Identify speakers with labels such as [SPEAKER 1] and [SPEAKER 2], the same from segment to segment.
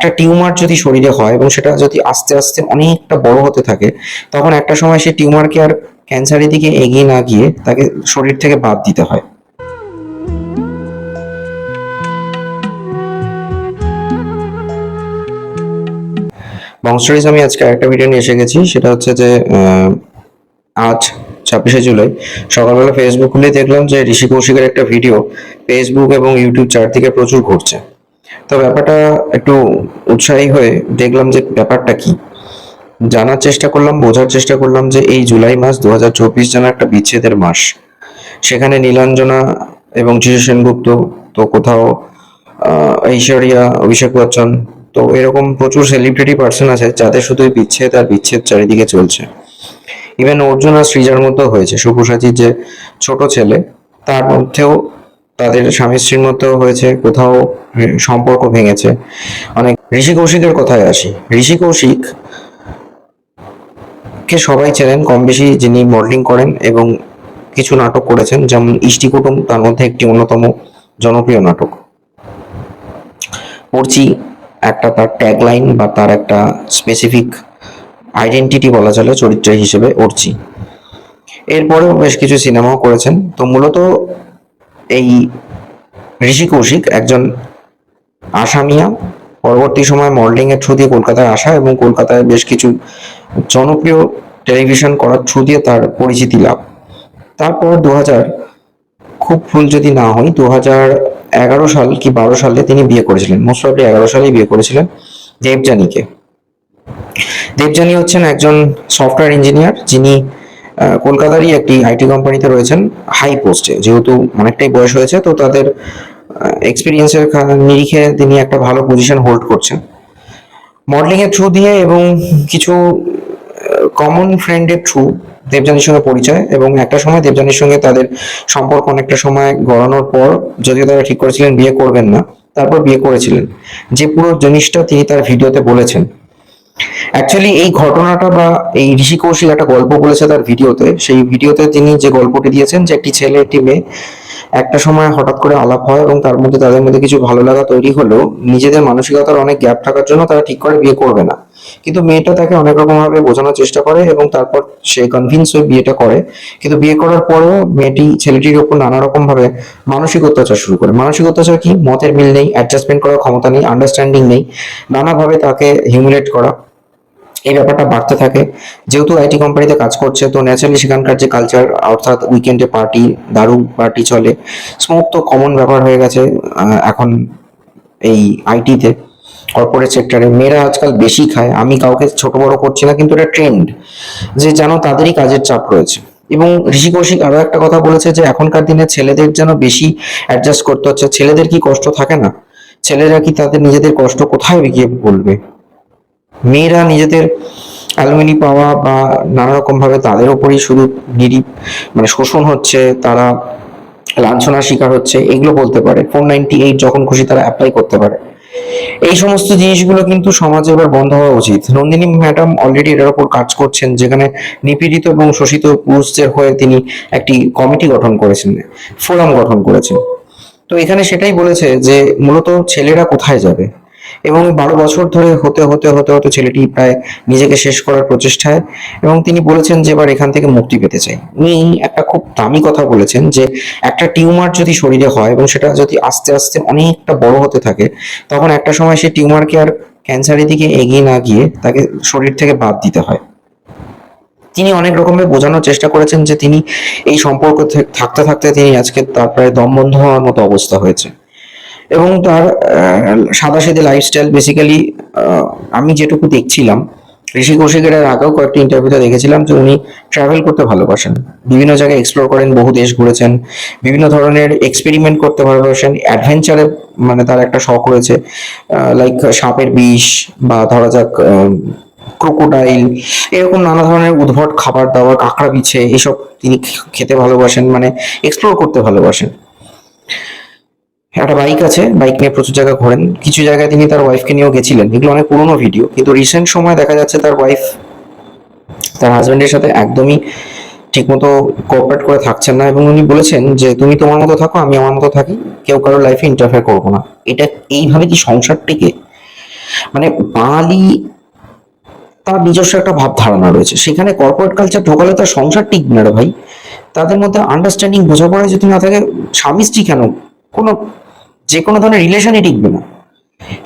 [SPEAKER 1] একটা টিউমার যদি শরীরে হয় এবং সেটা যদি আস্তে আস্তে অনেকটা বড় হতে থাকে, তখন একটা সময় সেই টিউমারকে আর ক্যান্সারের দিকে এগিয়ে না গিয়ে তাকে শরীর থেকে বাদ দিতে হয়। বংশরিজ আমি আজকে একটা ভিডিও নিয়ে এসে গেছি। সেটা হচ্ছে যে আজ ছাব্বিশে জুলাই সকালবেলা ফেসবুক খুলে দেখলাম যে ঋষি কৌশিকের একটা ভিডিও ফেসবুক এবং ইউটিউব চারদিকে প্রচুর ঘুরছে। তো ব্যাপারটা একটু উৎসাহী হয়ে দেখলাম যে ব্যাপারটা কি। জানার চেষ্টা করলাম, বোঝার চেষ্টা করলাম যে এই জুলাই মাস দু হাজার চব্বিশ যেন একটা বিচ্ছেদের মাস। সেখানে নীলাঞ্জনা এবং যিশু সেনগুপ্ত তো কোথাও ঐশ্বরিয়া, অভিষেক বচ্চন, তো এরকম প্রচুর সেলিব্রিটি পার্সন আছে যাদের শুধু এই বিচ্ছেদ আর বিচ্ছেদ চারিদিকে চলছে। ইভেন অর্জুন আর সৃজার মধ্যেও হয়েছে। সুপ্রসাচির যে ছোট ছেলে, তার মধ্যেও তাদের স্বামী স্ত্রীর মধ্যেও হয়েছে, কোথাও সম্পর্ক ভেঙেছে। অনেক ঋষি কৌশিকের কথায় আসি। ঋষি কৌশিক কে সবাই চেনেন, কম বেশি যিনি মডেলিং করেন এবং কিছু নাটক করেছেন, যেমন ইষ্টি কুটুম, তার মধ্যে একটি অন্যতম জনপ্রিয় নাটক। পড়ছি একটা তার ট্যাগলাইন বা তার একটা স্পেসিফিক আইডেন্টিটি বলা চলে, চরিত্র হিসেবে অর্চি এরপরেও বেশ কিছু সিনেমাও করেছেন। তো মূলত এই ঋষি কৌশিক একজন আসামিয়া। পরবর্তী সময় মডেলিং এর থ্রু দিয়ে কলকাতায় আসা এবং কলকাতায় বেশ কিছু জনপ্রিয় টেলিভিশন করার থ্রু দিয়ে তার পরিচিতি লাভ। তারপর দু হাজার খুব ভুল যদি না হয় দু এগারো সাল কি বারো সালে তিনি বিয়ে করেছিলেন। মোস্ট প্রবলি এগারো সালেই বিয়ে করেছিলেন দেবযানীকে। দেবযানী হচ্ছেন একজন সফটওয়্যার ইঞ্জিনিয়ার যিনি কলকাতারই একটি আইটি কোম্পানিতে রয়েছেন হাই পোস্টে যেহেতু অনেকটাই বয়স হয়েছে, তো তাদের এক্সপিরিয়েন্সের নিরিখে তিনি একটা ভালো পজিশন হোল্ড করছেন। মডেলিং এর থ্রু দিয়ে এবং কিছু কমন ফ্রেন্ডের থ্রু দেবযানীর সঙ্গে পরিচয় এবং একটা সময় দেবযানীর সঙ্গে তাদের সম্পর্ক অনেকটা সময় গড়ানোর পর যদিও তারা ঠিক করেছিলেন বিয়ে করবেন না, তারপর বিয়ে করেছিলেন। যে পুরো জিনিসটা তিনি তার ভিডিওতে বলেছেন। অ্যাকচুয়ালি এই ঘটনাটা বা এই ঋষি কৌশিক একটা গল্প বলেছে তার ভিডিওতে। সেই ভিডিওতে তিনি যে গল্পটি দিয়েছেন যে একটি ছেলে, একটি মেয়ে, একটা সময় হঠাৎ করে আলাপ হয় এবং তার মধ্যে তাদের মধ্যে কিছু ভালো লাগা তৈরি হলেও নিজেদের মানসিকতার অনেক গ্যাপ থাকার জন্য তারা ঠিক করে বিয়ে করবে না। কিন্তু মেয়েটা তাকে অনেক রকম ভাবে বোঝানোর চেষ্টা করে এবং তারপর সে কনভিন্স হয়ে বিয়েটা করে। কিন্তু বিয়ে করার পরেও মেয়েটি ছেলেটির উপর নানা রকম ভাবে মানসিক অত্যাচার শুরু করে। মানসিক অত্যাচার কি? মতের মিল নেই অ্যাডজাস্টমেন্ট করার ক্ষমতা নেই আন্ডারস্ট্যান্ডিং নেই। নানাভাবে তাকে হিউমিলেট করা। এই ব্যাপারটা বাড়তে থাকে। যেহেতু আইটি কোম্পানিতে কাজ করছে, তো ন্যাচারালি সেখানকার যে কালচার অর্থাৎ উইকেন্ডে পার্টি দারু পার্টি চলে। স্মোক তো কমন ব্যাপার হয়ে গেছে এখন এই আইটিতে। কর্পোরেট সেক্টরে মেয়েরা আজকাল বেশি খায়। আমি কাউকে ছোট বড় করছি না, কিন্তু এটা ট্রেন্ড যে যেন তাদেরই কাজের চাপ রয়েছে। এবং ঋষি কৌশিক আরও একটা কথা বলেছে যে, এখনকার দিনে ছেলেদের যেন বেশি অ্যাডজাস্ট করতে হচ্ছে। ছেলেদের কি কষ্ট থাকে না? ছেলেরা কি তাদের নিজেদের কষ্ট কোথায় গিয়ে বলবে? মেয়েরা নিজেদের অ্যালুমিনি পাওয়া বা নানা রকম ভাবে তাদের উপরই শুধু নিরি মানে শোষণ হচ্ছে, তারা লাঞ্ছনার শিকার হচ্ছে, এগুলো বলতে পারে। ফোর নাইনটি এইট যখন খুশি তারা অ্যাপ্লাই করতে পারে। এই সমস্ত জিনিসগুলো কিন্তু সমাজে এবার বন্ধ হওয়া উচিত। নন্দিনী ম্যাডাম অলরেডি এটার উপর কাজ করছেন, যেখানে নিপীড়িত এবং শোষিত পুরুষদের হয়ে তিনি একটি কমিটি গঠন করেছেন ফোরাম গঠন করেছেন। তো এখানে সেটাই বলেছে যে, মূলত ছেলেরা কোথায় যাবে? এবং বারো বছর ধরে হতে হতে হতে হতে ছেলেটি প্রায় নিজেকে শেষ করার প্রচেষ্টায় এবং তিনি বলেছেন যে এবার এখান থেকে মুক্তি পেতে চাই। উনি একটা খুব দামি কথা বলেছেন যে একটা টিউমার যদি শরীরে হয় এবং সেটা যদি আস্তে আস্তে অনেকটা বড় হতে থাকে, তখন একটা সময় সেই টিউমারকে আর ক্যান্সারের দিকে এগিয়ে না গিয়ে তাকে শরীর থেকে বাদ দিতে হয়। তিনি অনেক রকমের বোঝানোর চেষ্টা করেছেন যে তিনি এই সম্পর্ক থাকতে থাকতে তিনি আজকে তার প্রায় দম বন্ধ হওয়ার মতো অবস্থা হয়েছে। এবং তার সাদা সাদে লাইফস্টাইল বেসিক্যালি আমি যেটুকু দেখছিলাম, ঋষি কৌশিকের আগেও কয়েকটি ইন্টারভিউতে দেখেছিলাম যে উনি ট্রাভেল করতে ভালোবাসেন। বিভিন্ন জায়গায় এক্সপ্লোর করেন, বহু দেশ ঘুরেছেন, বিভিন্ন ধরনের এক্সপেরিমেন্ট করতে ভালোবাসেন অ্যাডভেঞ্চারে মানে তার একটা শখ রয়েছে লাইক সাপের বিষ বা ধরা যাক ক্রোকোডাইল এরকম নানা ধরনের উদ্ভট খাবার দাবার, কাঁকড়া বিছে, এসব তিনি খেতে ভালোবাসেন মানে এক্সপ্লোর করতে ভালোবাসেন। একটা বাইক আছে, বাইক নিয়ে প্রচুর জায়গা ঘোরেন। কিছু জায়গায় তিনি তার ওয়াইফকে নিয়েও গেছিলেন। এগুলো অনেক পুরনো ভিডিও কিন্তু রিসেন্ট সময় দেখা যাচ্ছে তার ওয়াইফ তার হাজবেন্ডের সাথে একদমই ঠিকমতো কোঅপারেট করে থাকছেন না এবং উনি বলেছেন যে, তুমি তোমার মতো থাকো, আমি আমার মতো থাকি, কেউ কারোর লাইফে ইন্টারফেয়ার করব না। এটা এইভাবে কি সংসার টিকে মানে বাঙালি তার নিজস্ব একটা ভাব ধারণা রয়েছে। সেখানে কর্পোরেট কালচার ঢোকালে তার সংসার টিকবে না রে ভাই। তাদের মধ্যে আন্ডারস্ট্যান্ডিং বোঝাপড়া যদি না থাকে, স্বামী স্ত্রী কেন কোনো, যে কোনো ধরনের রিলেশনই টিকবে না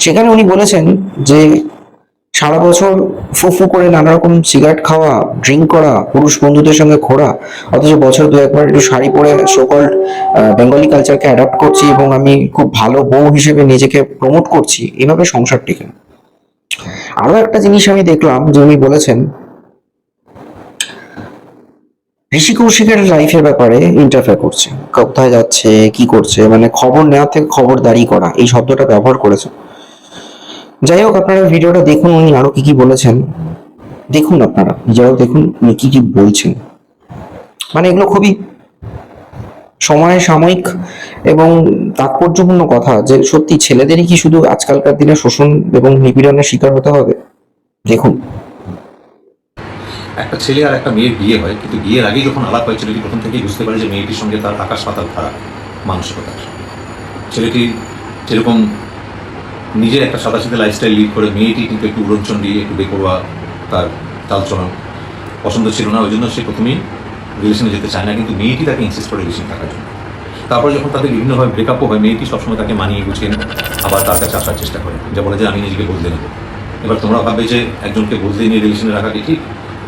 [SPEAKER 1] সেখানে উনি বলেছেন যে, সারা বছর ফুফু করে নানা রকম সিগারেট খাওয়া ড্রিঙ্ক করা, পুরুষ বন্ধুদের সঙ্গে ঘোরা, অথচ বছর দু একবার একটু শাড়ি পরে সকল বেঙ্গলি কালচারকে অ্যাডাপ্ট করছি এবং আমি খুব ভালো বউ হিসেবে নিজেকে প্রমোট করছি, এভাবে সংসার টিকে না। আরও একটা জিনিস আমি দেখলাম যে উনি বলেছেন ঋষি কৌশিকের লাইফের ব্যাপারে ইন্টারফেয়ার করছে। কোথায় যাচ্ছে, কি করছে মানে খবর নেওয়া থেকে খবরদারি করা, এই শব্দটা ব্যবহার করেছে। যাই হোক, আপনারা ভিডিওটা দেখুন, উনি আরও কি কি বলেছেন। দেখুন আপনারা, নিজেরাও দেখুন উনি কি কি বলছেন। মানে এগুলো খুবই সময় সাময়িক এবং তাৎপর্যপূর্ণ কথা যে সত্যি ছেলেদেরই কি শুধু আজকালকার দিনে শোষণ এবং নিপীড়নের শিকার হতে হবে? দেখুন।
[SPEAKER 2] একটা ছেলে আর একটা মেয়ের বিয়ে হয়, কিন্তু বিয়ের আগেই যখন আলাপ হয় ছেলেটি প্রথম থেকেই বুঝতে পারে যে মেয়েটির সঙ্গে তার আকাশ পাতাল ফারাক মানসিকতার। ছেলেটি যেরকম নিজের একটা সাদা সাথে লাইফস্টাইল লিড করে, মেয়েটি কিন্তু একটু উড়নচন দিয়ে একটু বেপরোয়া, তার চালচলন পছন্দ ছিল না ওই জন্য সে প্রথমেই রিলেশনে যেতে চায় না, কিন্তু মেয়েটি তাকে ইনসিস্ট করে রিলেশন থাকার জন্য। তারপর যখন তাদের বিভিন্নভাবে ব্রেকআপও হয়, মেয়েটি সবসময় তাকে মানিয়ে গুছিয়ে আবার তার কাছে আসার চেষ্টা করে। যা বলে যে, আমি নিজেকে বদলে নেব। এবার তোমরা ভাববে যে, একজনকে বদলে নিয়ে রিলেশনে রাখা কি ঠিক?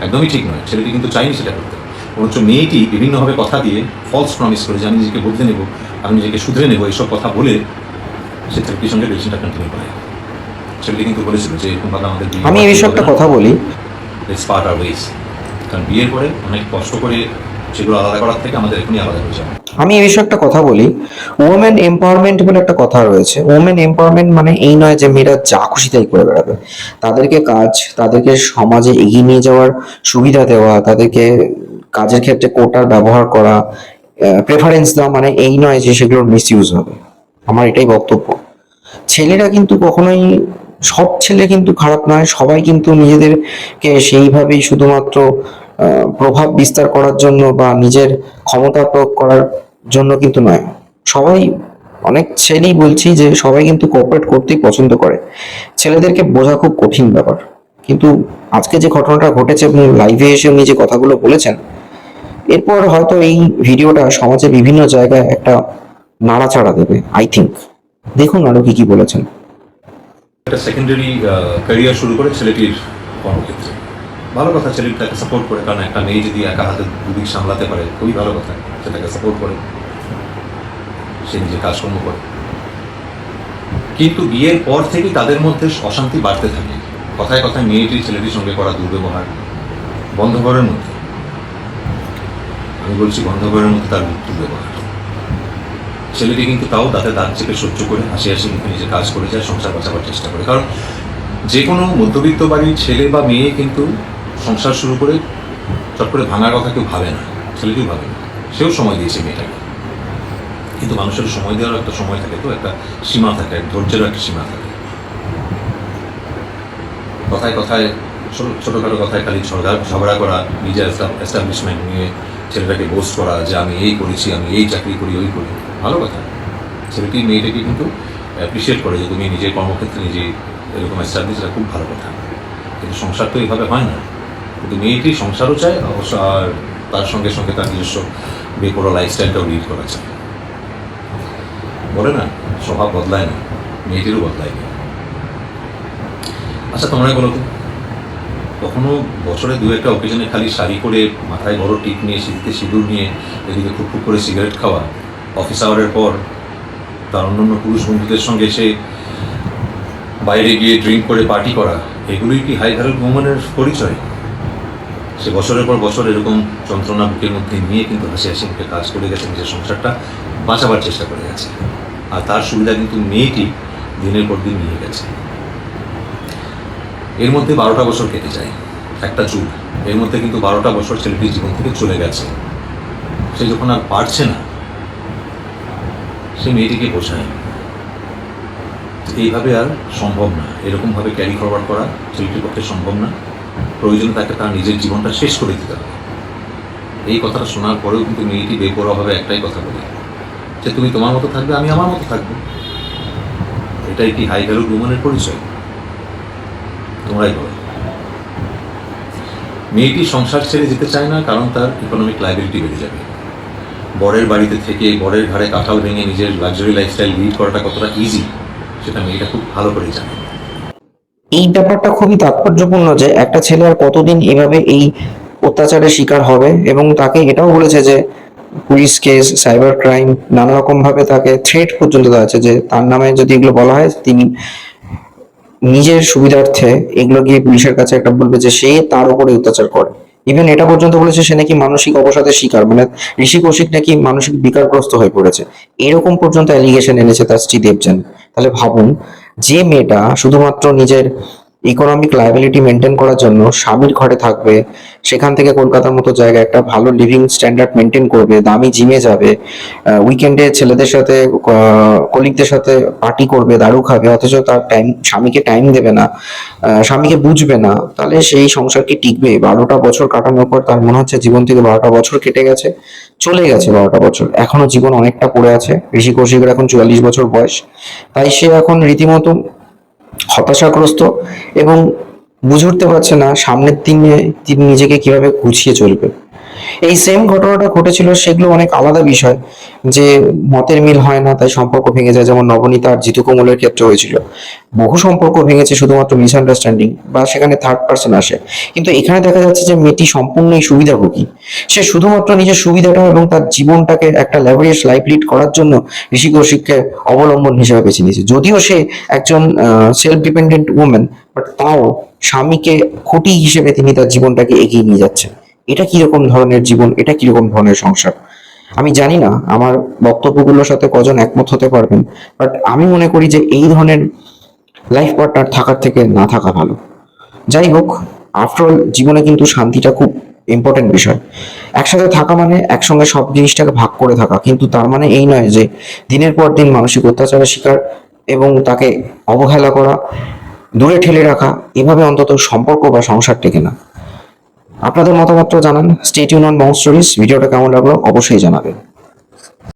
[SPEAKER 2] একদমই ঠিক নয়। ছেলেটি কিন্তু চাইনি সেটা করতে। বরঞ্চ মেয়েটি বিভিন্নভাবে কথা দিয়ে ফলস প্রমিস করে যে আমি নিজেকে বদলে নেব আমি নিজেকে শুধরে নেব এইসব কথা বলে সে ছেলেটির সঙ্গে রিলেশনটা কন্টিনিউ করে। ছেলেটি কিন্তু বলেছিল যে এরকম কথা আমাদের
[SPEAKER 1] আমি এই বিষয়ে একটা কথা বলি।
[SPEAKER 2] পার্ট আর ওয়েস কারণ বিয়ের পরে অনেক কষ্ট করে সেগুলো আলাদা করার থেকে আমাদের এখনই আলাদা হয়ে যাবে।
[SPEAKER 1] আমি এই বিষয়ে একটা কথা বলি। ওমেন এম্পাওয়ারমেন্ট বলে একটা কথা রয়েছে। ওমেন এম্পাওয়ারমেন্ট মানে এই নয় যে মেয়েরা যা খুশি তাই করে বেড়াবে। তাদেরকে কাজ, তাদেরকে সমাজে এগিয়ে নিয়ে যাওয়ার সুবিধা দেওয়া, তাদেরকে কাজের ক্ষেত্রে কোটার ব্যবহার করা প্রেফারেন্স দেওয়া মানে এই নয় যে সেগুলোর মিস ইউজ হবে। আমার এটাই বক্তব্য। ছেলেরা কিন্তু কখনোই, সব ছেলে কিন্তু খারাপ নয়, সবাই কিন্তু নিজেদেরকে সেইভাবেই শুধুমাত্র প্রভাব বিস্তার করার জন্য বা নিজের ক্ষমতা প্রয়োগ করার জন্য কিন্তু নয়। সবাই, অনেক ছেলেই বলছি যে সবাই কিন্তু কোঅপারেট করতেই পছন্দ করে। ছেলেদেরকে বোঝা খুব কঠিন ব্যাপার। কিন্তু আজকে যে ঘটনাটা ঘটেছে এবং লাইভে এসে উনি যে কথাগুলো বলেছেন, এরপর হয়তো এই ভিডিওটা সমাজে বিভিন্ন জায়গায় একটা নাড়াচাড়া দেবে আই থিঙ্ক দেখুন আরও কি কি বলেছেন।
[SPEAKER 2] একটা সেকেন্ডারি ক্যারিয়ার শুরু করে ছেলেটির কর্মক্ষেত্রে। ভালো কথা, ছেলেটি তাকে সাপোর্ট করে, কারণ একটা মেয়ে যদি একা হাতে দুদিক সামলাতে পারে, খুবই ভালো কথা। তাকে সাপোর্ট করে। সে নিজে কাজকর্ম করে। কিন্তু বিয়ের পর থেকেই তাদের মধ্যে অশান্তি বাড়তে থাকে। কথায় কথায় মেয়েটির ছেলেটির সঙ্গে করা দুর্ব্যবহার বন্ধ ঘরের মধ্যে। আমি বলছি বন্ধ ঘরের মধ্যে তার দুর্ব্যবহার। ছেলেটি কিন্তু তাও তাতে দাঁত চেপে সহ্য করে, হাসি হাসি মুখে নিজে কাজ করে যায়, সংসার বাঁচাবার চেষ্টা করে। কারণ যে কোনো মধ্যবিত্ত বাড়ির ছেলে বা মেয়ে কিন্তু সংসার শুরু করে চট করে ভাঙার কথা কেউ ভাবে না, ছেলেটিও ভাবে না। সেও সময় দিয়েছে মেয়েটাকে। কিন্তু মানুষের সময় দেওয়ার একটা সময় থাকে তো, একটা সীমা থাকে, এক ধৈর্যেরও একটা সীমা থাকে। কথায় কথায়, ছোট, ছোটোখাটো কথায় খালি ঝগড়া ঝগড়া করা, নিজের এস্টাবলিশমেন্ট নিয়ে ছেলেটাকে বোস্ট করা, যে আমি এই করেছি, আমি এই চাকরি করি, ওই করি, ভালো কথা। ছেলেটি, মেয়েটাকে কিন্তু অ্যাপ্রিসিয়েট করে যে তুমি নিজের কর্মক্ষেত্রে নিজে এরকম এস্টাবলিশ খুব ভালো কথা। কিন্তু সংসার তো এইভাবে হয় না। কিন্তু মেয়েটি সংসারও চায়, অবশ্য আর তার সঙ্গে সঙ্গে তার নিজস্ব বেপরোয়া লাইফস্টাইলটাও লিড করা চায় বলে না, স্বভাব বদলায় না মেয়েটিরও বদলায় না। আচ্ছা তোমরা বলো তো, কখনো বছরে দু একটা অকেশনে খালি শাড়ি করে মাথায় বড় টিপ নিয়ে শীতে সিঁদুর নিয়ে, এদিকে খুব খুব করে সিগারেট খাওয়া অফিস আওয়ারের পর তার অন্যান্য পুরুষ বন্ধুদের সঙ্গে সে বাইরে গিয়ে ড্রিঙ্ক করে পার্টি করা, এগুলোই কি হাই ভ্যালু উমেনের পরিচয়? সে বছরের পর বছর এরকম যন্ত্রণা বুকের মধ্যে নিয়ে কিন্তু হাসি হাসি মুখে কাজ করে গেছে, নিজের সংসারটা বাঁচাবার চেষ্টা করে গেছে। আর তার সুবিধা কিন্তু মেয়েটি দিনের পর দিন নিয়ে গেছে। এর মধ্যে বারোটা বছর কেটে যায়, একটা যুগ। এর মধ্যে কিন্তু বারোটা বছর ছেলেটির জীবন থেকে চলে গেছে। সে যখন আর পারছে না, সে মেয়েটিকে বোঝায় এইভাবে আর সম্ভব না। এরকমভাবে ক্যারি ফরওয়ার্ড করা ছেলেটির পক্ষে সম্ভব না। প্রয়োজন তাকে তার নিজের জীবনটা শেষ করে দিতে হবে। এই কথাটা শোনার পরেও কিন্তু মেয়েটি বেপরোয়াভাবে একটাই কথা বলে, যে তুমি তোমার মতো থাকবে, আমি আমার মতো থাকব। এটাই কি হাই ভ্যালু উমেনের পরিচয়? তোমরাই বলো। মেয়েটি সংসার ছেড়ে যেতে চায় না, কারণ তার ইকোনমিক লাইবিলিটি বেড়ে যাবে। বরের বাড়িতে থেকে বরের ঘরে কাঁঠাল ভেঙে নিজের লাক্সারি লাইফস্টাইল লিড করাটা কতটা ইজি সেটা মেয়েটা খুব ভালো করেই জানে।
[SPEAKER 1] এই ব্যাপারটা খুবই তাৎপর্যপূর্ণ যে একটা ছেলে আর কতদিন এভাবে এই অত্যাচারের শিকার হবে এবং তাকে এটাও বলেছে যে পুলিশ কেস সাইবার ক্রাইম নানা রকম ভাবে তাকে থ্রেট পর্যন্ত আছে যে তার নামে যদি এগুলো বলা হয়, তিনি নিজের সুবিধার্থে এগুলো গিয়ে পুলিশের কাছে একটা বলবে যে সে তার উপরে অত্যাচার করে। ইভেন এটা পর্যন্ত বলেছে সে নাকি মানসিক অবসাদের শিকার মানে ঋষি কৌশিক নাকি মানসিক বিকারগ্রস্ত হয়ে পড়েছে। এরকম পর্যন্ত অ্যালিগেশন এনেছে তার স্ত্রী দেবযান। তাহলে ভাবুন যে মেয়েটা শুধুমাত্র নিজের ইকোনমিক লাইবিলিটি মেনটেন করার জন্য স্বামীর ঘরে থাকবে, সেখান থেকে কলকাতার মতো জায়গায় একটা ভালো লিভিং স্ট্যান্ডার্ড মেনটেন করবে, দামি জিমে যাবে উইকেন্ডে ছেলেদের সাথে কলিগদের সাথে পার্টি করবে, দারু খাবে, অথচ তার টাইম স্বামীকে টাইম দেবে না স্বামীকে বুঝবে না, তাহলে সেই সংসার কি টিকবে? বারোটা বছর কাটানোর পর তার মনে হচ্ছে জীবন থেকে বারোটা বছর কেটে গেছে। চলে গেছে বারোটা বছর। এখনও জীবন অনেকটা পড়ে আছে। ঋষি কৌশিকের এখন চুয়াল্লিশ বছর বয়স। তাই সে এখন রীতিমতো হতাশাগ্রস্ত এবং বুঝে উঠতে পারছে না সামনের দিনে তিনি নিজেকে কীভাবে গুছিয়ে চলবে। এই সেম ঘটনাটা ঘটেছিল, সেগুলো অনেক আলাদা বিষয়, যে মতের মিল হয় না, তাই সম্পর্ক ভেঙে যায়, যেমন নবনীতা আর জিতু কোমলের ক্ষেত্রে হয়েছিল। বহু সম্পর্ক ভেঙেছে শুধুমাত্র মিসআন্ডারস্ট্যান্ডিং বা সেখানে থার্ড পার্সন আসে। কিন্তু এখানে দেখা যাচ্ছে যে মেয়েটি সম্পূর্ণই সুবিধাভোগী। সে শুধুমাত্র নিজের সুবিধাটা এবং তার জীবনটাকে একটা ল্যাভারিয়াস লাইফ লিড করার জন্য ঋষি কৌশিককে অবলম্বন হিসেবে বেছে নিয়েছে। যদিও সে একজন সেলফ ডিপেন্ডেন্ট উমেন বাট তাও স্বামীকে খুঁটি হিসেবে তিনি তার জীবনটাকে এগিয়ে নিয়ে যাচ্ছেন। এটা কীরকম ধরনের জীবন? এটা কীরকম ধরনের সংসার? আমি জানি না, আমার বক্তব্যগুলোর সাথে কজন একমত হতে পারবেন বাট আমি মনে করি যে এই ধরনের লাইফ পার্টনার থাকার থেকে না থাকা ভালো। যাই হোক আফটারঅল জীবনে কিন্তু শান্তিটা খুব ইম্পর্টেন্ট বিষয়। একসাথে থাকা মানে একসঙ্গে সব জিনিসটাকে ভাগ করে থাকা, কিন্তু তার মানে এই নয় যে দিনের পর দিন মানসিক অত্যাচারের শিকার এবং তাকে অবহেলা করা, দূরে ঠেলে রাখা, এভাবে অন্তত সম্পর্ক বা সংসার টেকে না। আপনাদের মতামতটা জানান। স্টেট ইউনিয়ন মাউন্ট স্টোরিজ ভিডিওটা কেমন লাগল অবশ্যই জানাবেন।